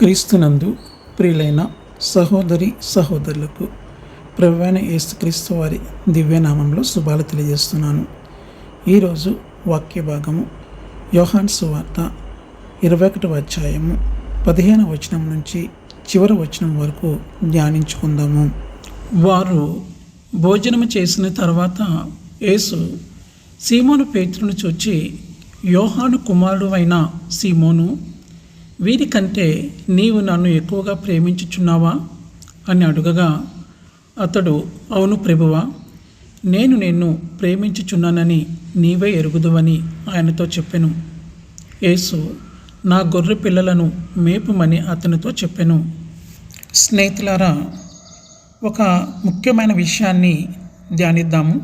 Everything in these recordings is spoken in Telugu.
క్రీస్తునందు ప్రియులైన సహోదరి సహోదరులకు ప్రభువైన యేసుక్రీస్తు వారి దివ్యనామంలో శుభాలు తెలియజేస్తున్నాను. ఈరోజు వాక్య భాగము యోహాన్ సువార్త ఇరవై ఒకటవ అధ్యాయము పదిహేను వచనం నుంచి చివరి వచనం వరకు ధ్యానించుకుందాము. వారు భోజనము చేసిన తర్వాత యేసు సీమోను పేతురును చూచి యోహాను కుమారుడు అయిన సీమోను వీరికంటే నీవు నన్ను ఎక్కువగా ప్రేమించుచున్నావా? అని అడుగగా అతడు అవును ప్రభువా నేను నిన్ను ప్రేమించుచున్నానని నీవే ఎరుగుదువని ఆయనతో చెప్పెను. యేసు నా గొర్రె పిల్లలను మేపుమని అతనితో చెప్పెను. స్నేహితులారా ఒక ముఖ్యమైన విషయాన్ని ధ్యానిద్దాము.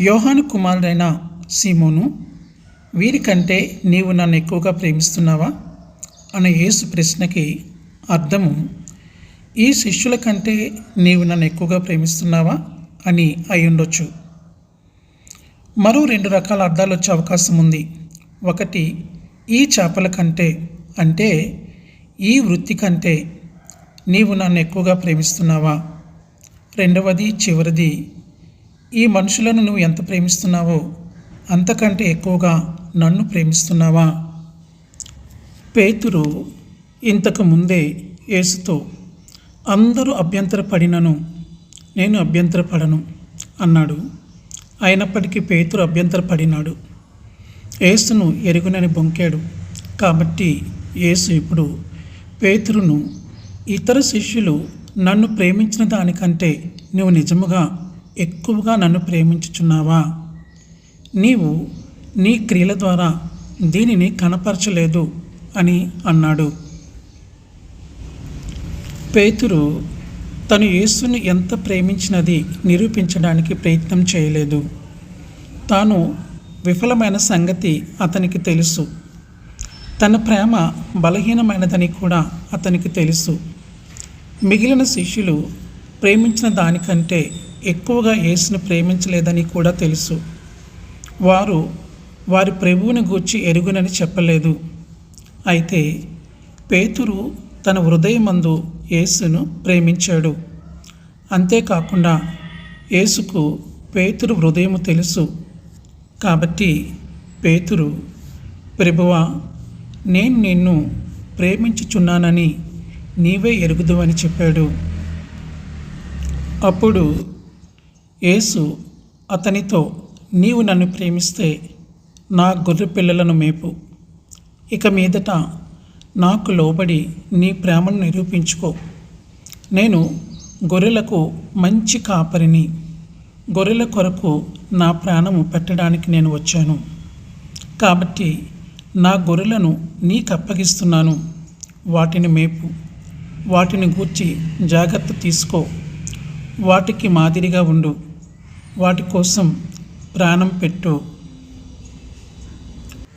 యోహాను కుమారుడైన సీమోను వీరికంటే నీవు నన్ను ఎక్కువగా ప్రేమిస్తున్నావా? అనే యేసు ప్రశ్నకి అర్థము ఈ శిష్యుల కంటే నీవు నన్ను ఎక్కువగా ప్రేమిస్తున్నావా అని అయి ఉండొచ్చు. మరో రెండు రకాల అర్థాలు వచ్చే అవకాశం ఉంది. ఒకటి ఈ చేపల కంటే అంటే ఈ వృత్తి కంటే నీవు నన్ను ఎక్కువగా ప్రేమిస్తున్నావా? రెండవది చివరిది ఈ మనుషులను నువ్వు ఎంత ప్రేమిస్తున్నావో అంతకంటే ఎక్కువగా నన్ను ప్రేమిస్తున్నావా? పేతురు ఇంతకు ముందే యేసుతో అందరూ అభ్యంతరపడినను నేను అభ్యంతరపడను అన్నాడు. అయినప్పటికీ పేతురు అభ్యంతరపడినాడు. యేసును ఎరుగునని బొంకాడు. కాబట్టి యేసు ఇప్పుడు పేతురును ఇతర శిష్యులు నన్ను ప్రేమించిన దానికంటే నువ్వు నిజముగా ఎక్కువగా నన్ను ప్రేమించుచున్నావా? నీవు నీ క్రియల ద్వారా దీనిని కనపరచలేదు. అని అన్నాడు. పేతురు తను యేసుని ఎంత ప్రేమించినది నిరూపించడానికి ప్రయత్నం చేయలేదు. తాను విఫలమైన సంగతి అతనికి తెలుసు. తన ప్రేమ బలహీనమైనదని కూడా అతనికి తెలుసు. మిగిలిన శిష్యులు ప్రేమించిన దానికంటే ఎక్కువగా యేసును ప్రేమించలేదని కూడా తెలుసు. వారు వారి ప్రభువుని గూర్చి ఎరుగునని చెప్పలేదు. అయితే పేతురు తన హృదయమందు యేసును ప్రేమించాడు. అంతేకాకుండా యేసుకు పేతురు హృదయము తెలుసు. కాబట్టి పేతురు ప్రభువా నేను నిన్ను ప్రేమించుచున్నానని నీవే ఎరుగుదు అని చెప్పాడు. అప్పుడు యేసు అతనితో నీవు నన్ను ప్రేమిస్తే నా గొర్రె పిల్లలను మేపు. ఇక మీదట నాకు లోబడి నీ ప్రేమను నిరూపించుకో. నేను గొర్రెలకు మంచి కాపరిని గొర్రెల కొరకు నా ప్రాణము పెట్టడానికి నేను వచ్చాను. కాబట్టి నా గొర్రెలను నీకు అప్పగిస్తున్నాను. వాటిని మేపు. వాటిని గూర్చి జాగ్రత్త తీసుకో. వాటికి మాదిరిగా ఉండు. వాటి కోసం ప్రాణం పెట్టు.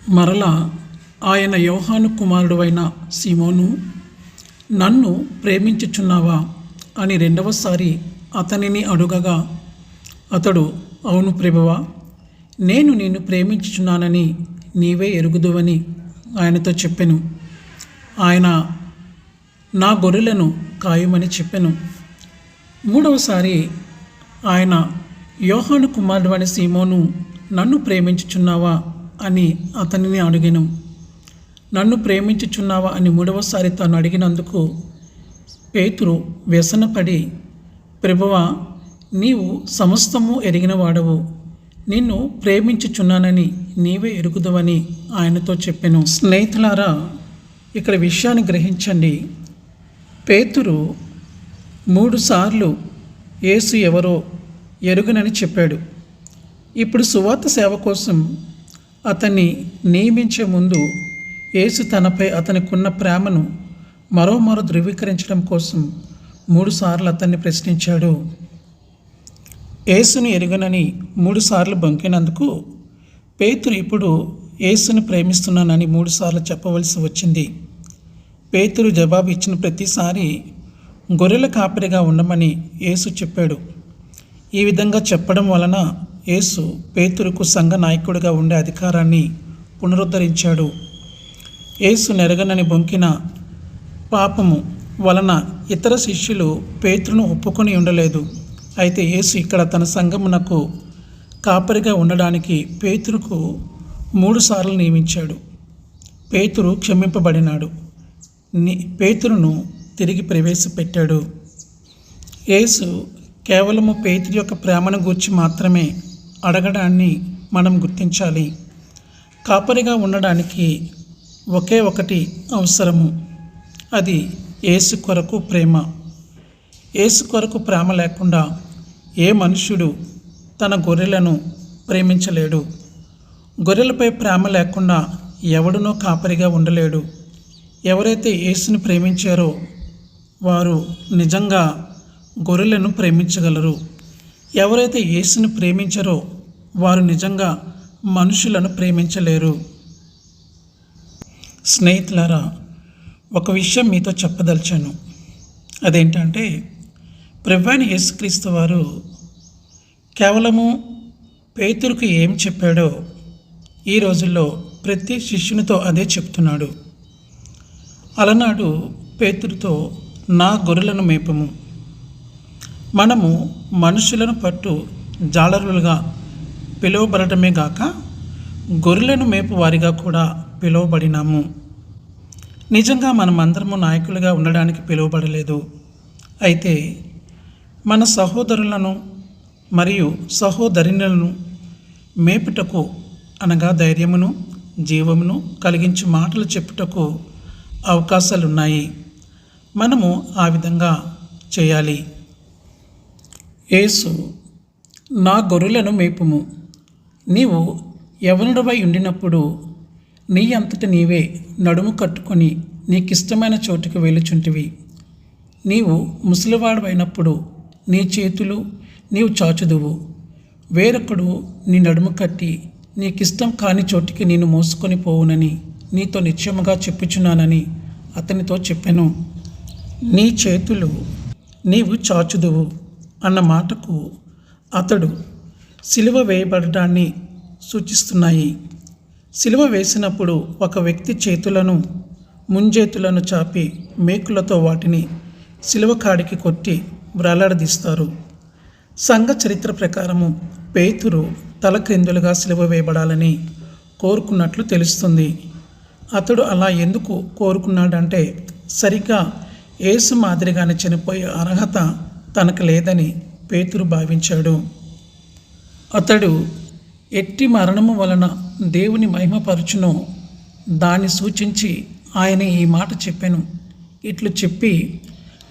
మరలా ఆయన యోహాను కుమారుడు అయిన సీమోను నన్ను ప్రేమించుచున్నావా? అని రెండవసారి అతనిని అడుగగా అతడు అవును ప్రభువా నేను నిన్ను ప్రేమించుచున్నానని నీవే ఎరుగుదువని ఆయనతో చెప్పెను. ఆయన నా గొర్రెలను కాయమని చెప్పెను. మూడవసారి ఆయన యోహాను కుమారుడు అని సీమోను నన్ను ప్రేమించుచున్నావా? అని అతనిని అడిగాను. నన్ను ప్రేమించుచున్నావా అని మూడవసారి తాను అడిగినందుకు పేతురు వ్యసనపడి ప్రభువా నీవు సమస్తము ఎరిగిన వాడవు నిన్ను ప్రేమించుచున్నానని నీవే ఎరుగుదవని ఆయనతో చెప్పాను. స్నేహితులారా ఇక్కడ విషయాన్ని గ్రహించండి. పేతురు మూడుసార్లు యేసు ఎవరో ఎరుగునని చెప్పాడు. ఇప్పుడు సువార్త సేవ కోసం అతన్ని నియమించే ముందు యేసు తనపై అతనికున్న ప్రేమను మరోమారు ధృవీకరించడం కోసం మూడుసార్లు అతన్ని ప్రశ్నించాడు. యేసును ఎరుగనని మూడుసార్లు బొంకినందుకు పేతురు ఇప్పుడు యేసును ప్రేమిస్తున్నానని మూడుసార్లు చెప్పవలసి వచ్చింది. పేతురు జవాబు ఇచ్చిన ప్రతిసారి గొర్రెల కాపరిగా ఉండమని యేసు చెప్పాడు. ఈ విధంగా చెప్పడం వలన యేసు పేతురుకు సంఘ నాయకుడిగా ఉండే అధికారాన్ని పునరుద్ధరించాడు. యేసు నెరగనని బొంకిన పాపము వలన ఇతర శిష్యులు పేతును ఒప్పుకొని ఉండలేదు. అయితే యేసు ఇక్కడ తన సంగమునకు కాపరిగా ఉండడానికి పేతురుకు మూడుసార్లు నియమించాడు. పేతురు క్షమింపబడినాడు. పేతురును తిరిగి ప్రవేశపెట్టాడు. యేసు కేవలము పేతురు యొక్క ప్రేమను గూర్చి మాత్రమే అడగడాన్ని మనం గుర్తించాలి. కాపరిగా ఉండడానికి ఒకే ఒకటి అవసరము. అది ఏసు కొరకు ప్రేమ. ఏసు కొరకు ప్రేమ లేకుండా ఏ మనుష్యుడు తన గొర్రెలను ప్రేమించలేడు. గొర్రెలపై ప్రేమ లేకుండా ఎవడునో కాపరిగా ఉండలేడు. ఎవరైతే యేసుని ప్రేమించారో వారు నిజంగా గొర్రెలను ప్రేమించగలరు. ఎవరైతే యేసుని ప్రేమించారో వారు నిజంగా మనుషులను ప్రేమించలేరు. స్నేహితులారా ఒక విషయం మీతో చెప్పదలిచాను. అదేంటంటే ప్రభాని యేసుక్రీస్తు వారు కేవలము పేతురుకు ఏం చెప్పాడో ఈ రోజుల్లో ప్రతి శిష్యునితో అదే చెప్తున్నాడు. అలనాడు పేతురుతో నా గొర్రెలను మేపము. మనము మనుషులను పట్టు జాలరులుగా పిలువబడటమే గాక గొర్రెలను మేపు వారిగా కూడా పిలువబడినాము. నిజంగా మనమందరము నాయకులుగా ఉండడానికి పిలువబడలేదు. అయితే మన సహోదరులను మరియు సహోదరినులను మేపుటకు అనగా ధైర్యమును జీవమును కలిగించి మాటలు చెప్పుటకు అవకాశాలున్నాయి. మనము ఆ విధంగా చేయాలి. యేసు నా గొర్రెలను మేపుము. నీవు ఎవనుడవై ఉండినప్పుడు నీ అంతట నీవే నడుము కట్టుకొని నీకిష్టమైన చోటుకు వెళ్ళుచుంటివి. నీవు ముసలివాడవైనప్పుడు నీ చేతులు నీవు చాచుదువు. వేరొకడు నీ నడుము కట్టి నీకిష్టం కాని చోటికి నేను మోసుకొని పోవునని నీతో నిశ్చయముగా చెప్పుచున్నానని అతనితో చెప్పాను. నీ చేతులు నీవు చాచుదువు అన్న మాటకు అతడు సిలువ వేయబడటాన్ని సూచిస్తున్నాయి. సిలువ వేసినప్పుడు ఒక వ్యక్తి చేతులను ముంజేతులను చాపి మేకులతో వాటిని సిలువ కాడికి కొట్టి వ్రాలాడదీస్తారు సంఘ చరిత్ర ప్రకారము పేతురు తల క్రిందులుగా సిలువ వేయబడాలని కోరుకున్నట్లు తెలుస్తుంది. అతడు అలా ఎందుకు కోరుకున్నాడంటే సరిగ్గా ఏసు మాదిరిగానే చనిపోయే అర్హత తనకు లేదని పేతురు భావించాడు. అతడు ఎట్టి మరణము వలన దేవుని మహిమపరచును. దాన్ని సూచించి ఆయన ఈ మాట చెప్పాను. ఇట్లు చెప్పి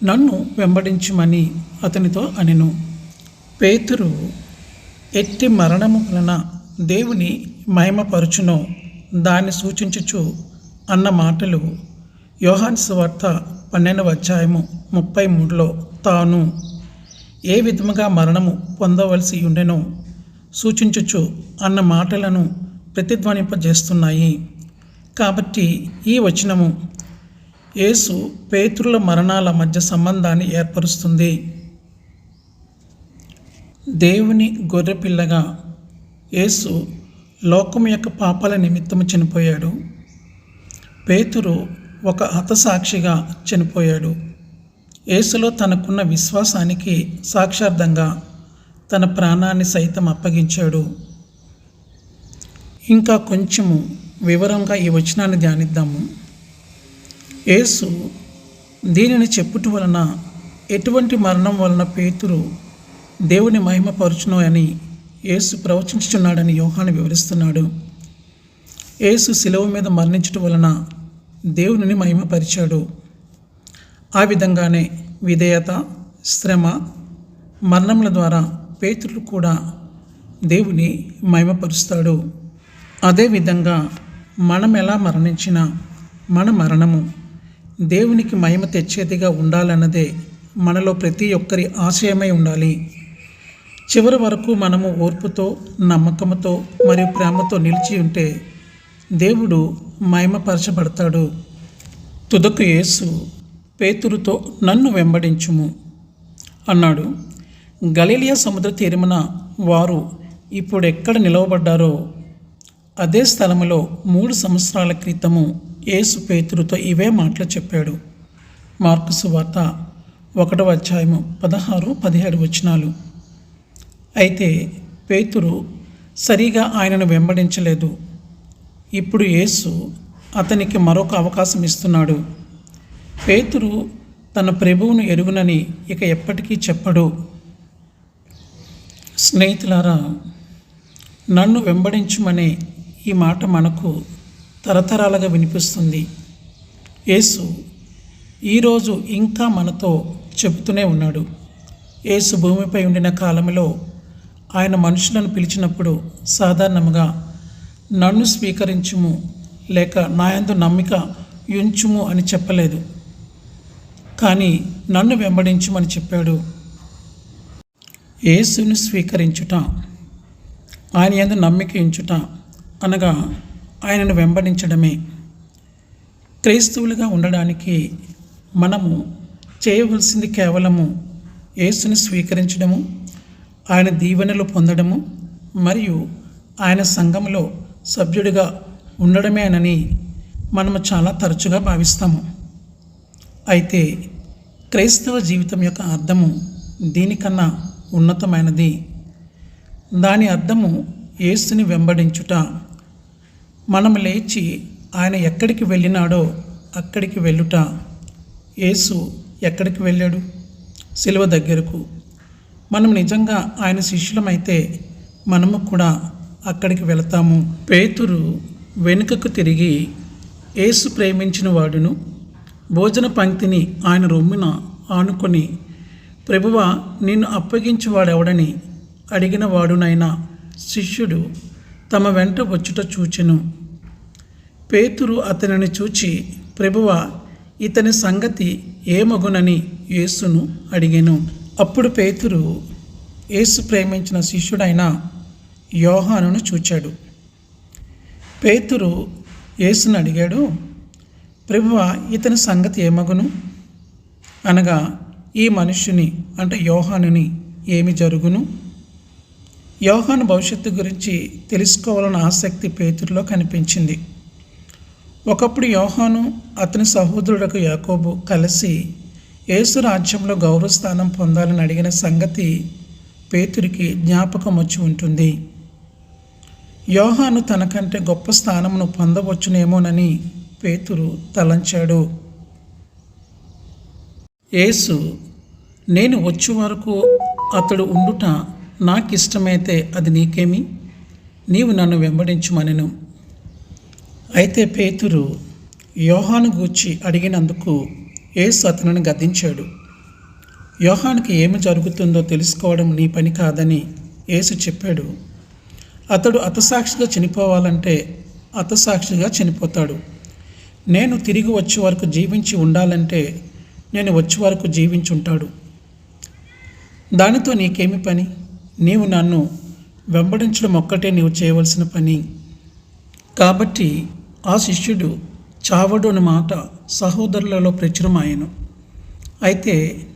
నన్ను వెంబడించమని అతనితో అనెను. పేతురు ఎట్టి మరణము వలన దేవుని మహిమపరచును. దాన్ని సూచించుచు అన్న మాటలు యోహాన్ సువార్త పన్నెండవ అధ్యాయము ముప్పై మూడులో తాను ఏ విధముగా మరణము పొందవలసి ఉండెనో సూచించుచు అన్న మాటలను ప్రతిధ్వనింపజేస్తున్నాయి. కాబట్టి ఈ వచనము యేసు పేతురుల మరణాల మధ్య సంబంధాన్ని ఏర్పరుస్తుంది. దేవుని గొర్రెపిల్లగా యేసు లోకం యొక్క పాపాల నిమిత్తము చనిపోయాడు. పేతురు ఒక హతసాక్షిగా చనిపోయాడు. యేసులో తనకున్న విశ్వాసానికి సాక్షార్థంగా తన ప్రాణాన్ని సైతం అప్పగించాడు. ఇంకా కొంచెము వివరంగా ఈ వచనాన్ని ధ్యానిద్దాము. యేసు దీనిని చెప్పుట వలన ఎటువంటి మరణం వలన పేతురు దేవుని మహిమపరచును అని యేసు ప్రవచించుచున్నాడని యోహాను వివరిస్తున్నాడు. యేసు శిలువ మీద మరణించటం వలన దేవునిని మహిమపరిచాడు. ఆ విధంగానే విధేయత శ్రమ మరణముల ద్వారా పేతులు కూడా దేవుని మహిమపరుస్తాడు. అదేవిధంగా మనం ఎలా మరణించినా మన మరణము దేవునికి మహిమ తెచ్చేదిగా ఉండాలన్నదే మనలో ప్రతి ఒక్కరి ఆశయమై ఉండాలి. చివరి వరకు మనము ఓర్పుతో నమ్మకంతో మరియు ప్రేమతో నిలిచి ఉంటే దేవుడు మహిమపరచబడతాడు. తుదకు యేసు పేతురుతో నన్ను వెంబడించుము అన్నాడు. గలీలియా సముద్ర తీరమున వారు ఇప్పుడు ఎక్కడ నిలవబడ్డారో అదే స్థలములో మూడు సంవత్సరాల క్రితము యేసు పేతురుతో ఇవే మాటలు చెప్పాడు. మార్కు సువార్త ఒకటవ అధ్యాయము పదహారు పదిహేడు వచనాలు. అయితే పేతురు సరిగా ఆయనను వెంబడించలేదు. ఇప్పుడు యేసు అతనికి మరొక అవకాశం ఇస్తున్నాడు. పేతురు తన ప్రభువును ఎరుగునని ఇక ఎప్పటికీ చెప్పడు. స్నేహితులారా నన్ను వెంబడించుమనే ఈ మాట మనకు తరతరాలుగా వినిపిస్తుంది. యేసు ఈరోజు ఇంకా మనతో చెబుతూనే ఉన్నాడు. యేసు భూమిపై ఉండిన కాలంలో ఆయన మనుషులను పిలిచినప్పుడు సాధారణంగా నన్ను స్వీకరించుము లేక నాయందు నమ్మిక ఉంచుము అని చెప్పలేదు. కానీ నన్ను వెంబడించుమని చెప్పాడు. యేసును స్వీకరించుట ఆయన యందు నమ్మిక ఉంచుట అనగా ఆయనను వెంబడించడమే. క్రైస్తవులుగా ఉండడానికి మనము చేయవలసింది కేవలము యేసుని స్వీకరించడము ఆయన దీవెనలు పొందడము మరియు ఆయన సంఘంలో సభ్యుడిగా ఉండడమేనని మనము చాలా తరచుగా భావిస్తాము. అయితే క్రైస్తవ జీవితం యొక్క అర్థము దీనికన్నా ఉన్నతమైనది. దాని అర్థము యేసుని వెంబడించుట. మనం లేచి ఆయన ఎక్కడికి వెళ్ళినాడో అక్కడికి వెళ్ళుట యేసు ఎక్కడికి వెళ్ళాడు? సిలువ దగ్గరకు. మనం నిజంగా ఆయన శిష్యులమైతే మనము కూడా అక్కడికి వెళతాము. పేతురు వెనుకకు తిరిగి యేసు ప్రేమించిన వాడును భోజన పంక్తిని ఆయన రొమ్మున ఆనుకొని ప్రభువ నిన్ను అప్పగించేవాడెవడని అడిగిన వాడునైనా శిష్యుడు తమ వెంట వచ్చుట చూచెను. పేతురు అతనిని చూచి ప్రభువ ఇతని సంగతి ఏమగునని యేసును అడిగాను. అప్పుడు పేతురు యేసు ప్రేమించిన శిష్యుడైన యోహానును చూచాడు. పేతురు యేసును అడిగాడు ప్రభువ ఇతని సంగతి ఏమగును? అనగా ఈ మనుష్యుని అంటే యోహానుని ఏమి జరుగును? యోహాను భవిష్యత్తు గురించి తెలుసుకోవాలన్న ఆసక్తి పేతుల్లో కనిపించింది. ఒకప్పుడు యోహాను అతని సహోదరుడకు యాకోబు కలిసి యేసు రాజ్యంలో గౌరవస్థానం పొందాలని అడిగిన సంగతి పేతురికి జ్ఞాపకం వచ్చి ఉంటుంది. యోహాను తనకంటే గొప్ప స్థానమును పొందవచ్చునేమోనని పేతురు తలంచాడు. యేసు నేను వచ్చే వరకు అతడు ఉండుట నాకు ఇష్టమైతే అది నీకేమి? నీవు నన్ను వెంబడించుమనెను. అయితే పేతురు యోహాను గూర్చి అడిగినందుకు యేసు అతనిని గద్దించాడు. యోహానికి ఏమి జరుగుతుందో తెలుసుకోవడం నీ పని కాదని యేసు చెప్పాడు. అతడు అతసాక్షిగా చనిపోవాలంటే అతసాక్షిగా చనిపోతాడు. నేను తిరిగి వచ్చే వరకు జీవించి ఉండాలంటే నేను వచ్చే వరకు జీవించి ఉంటాడు దానితో నీకేమి పని? నీవు నన్ను వెంబడించడం ఒక్కటే నీవు చేయవలసిన పని. కాబట్టి ఆ శిష్యుడు చావడు అనే మాట సహోదరులలో ప్రచురమాయను. అయితే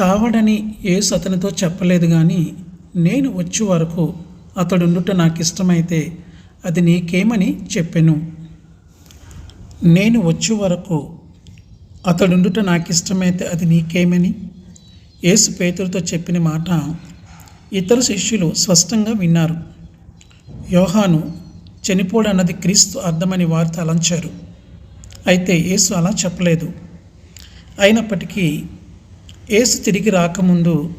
చావడని యేసు అతనితో చెప్పలేదు కానీ నేను వచ్చే వరకు అతడుండుట నాకు ఇష్టమైతే అది నీకేమని చెప్పాను. నేను వచ్చే వరకు అతడుండుట నాకు ఇష్టమైతే అది నీకేమని? యేసు పేతుడితో చెప్పిన మాట ఇతర శిష్యులు స్పష్టంగా విన్నారు. యోహాను చనిపోడు అన్నది క్రీస్తు అర్థమని వారు తలంచారు. అయితే యేసు అలా చెప్పలేదు. అయినప్పటికీ యేసు తిరిగి రాకముందు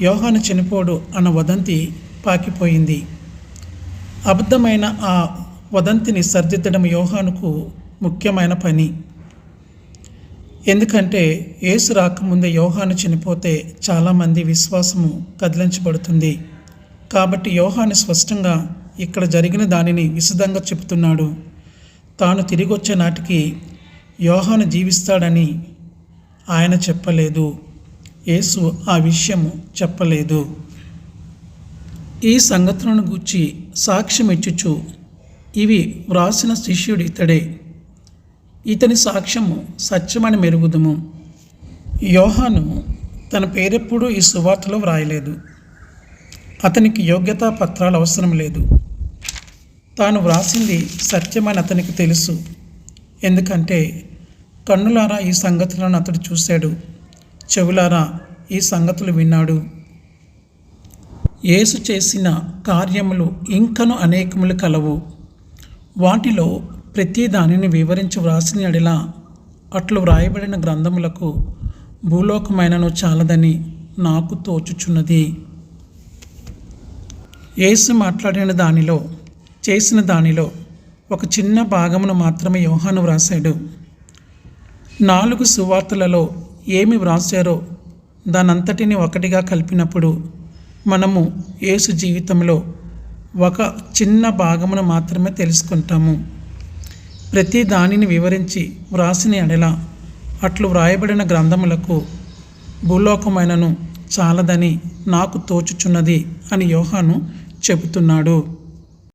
యోహాను చనిపోడు అన్న వదంతి పాకిపోయింది. అబద్ధమైన ఆ వదంతిని సరిదిద్దడం యోహానుకు ముఖ్యమైన పని. ఎందుకంటే యేసు రాకముందే యోహాను చనిపోతే చాలామంది విశ్వాసము కదిలించబడుతుంది. కాబట్టి యోహాను స్పష్టంగా ఇక్కడ జరిగిన దానిని విశదంగా చెబుతున్నాడు. తాను తిరిగి వచ్చే నాటికి యోహాను జీవిస్తాడని ఆయన చెప్పలేదు. యేసు ఆ విషయము చెప్పలేదు. ఈ సంగతులను గూర్చి సాక్ష్యం ఇచ్చుచు ఇవి వ్రాసిన శిష్యుడు ఇతడే. ఇతని సాక్ష్యము సత్యమని మెరుగుదుము. యోహాను తన పేరెప్పుడూ ఈ సువార్తలో వ్రాయలేదు. అతనికి యోగ్యతా పత్రాలు అవసరం లేదు. తాను వ్రాసింది సత్యమని అతనికి తెలుసు. ఎందుకంటే కన్నులారా ఈ సంగతులను అతడు చూశాడు. చెవులారా ఈ సంగతులు విన్నాడు. యేసు చేసిన కార్యములు ఇంకను అనేకములు కలవు. వాటిలో ప్రతి దానిని వివరించి వ్రాసిన అడిలా అట్లు వ్రాయబడిన గ్రంథములకు భూలోకమైనను చాలదని నాకు తోచుచున్నది. యేసు మాట్లాడిన దానిలో చేసిన దానిలో ఒక చిన్న భాగమును మాత్రమే యోహాను వ్రాశాడు. నాలుగు సువార్తలలో ఏమి వ్రాసారో దానంతటిని ఒకటిగా కలిపినప్పుడు మనము యేసు జీవితంలో ఒక చిన్న భాగమును మాత్రమే తెలుసుకుంటాము. ప్రతి దానిని వివరించి వ్రాసిన ఎడల అట్లు వ్రాయబడిన గ్రంథములకు భూలోకమైనను చాలదని నాకు తోచుచున్నది అని యోహాను చెబుతున్నాడు.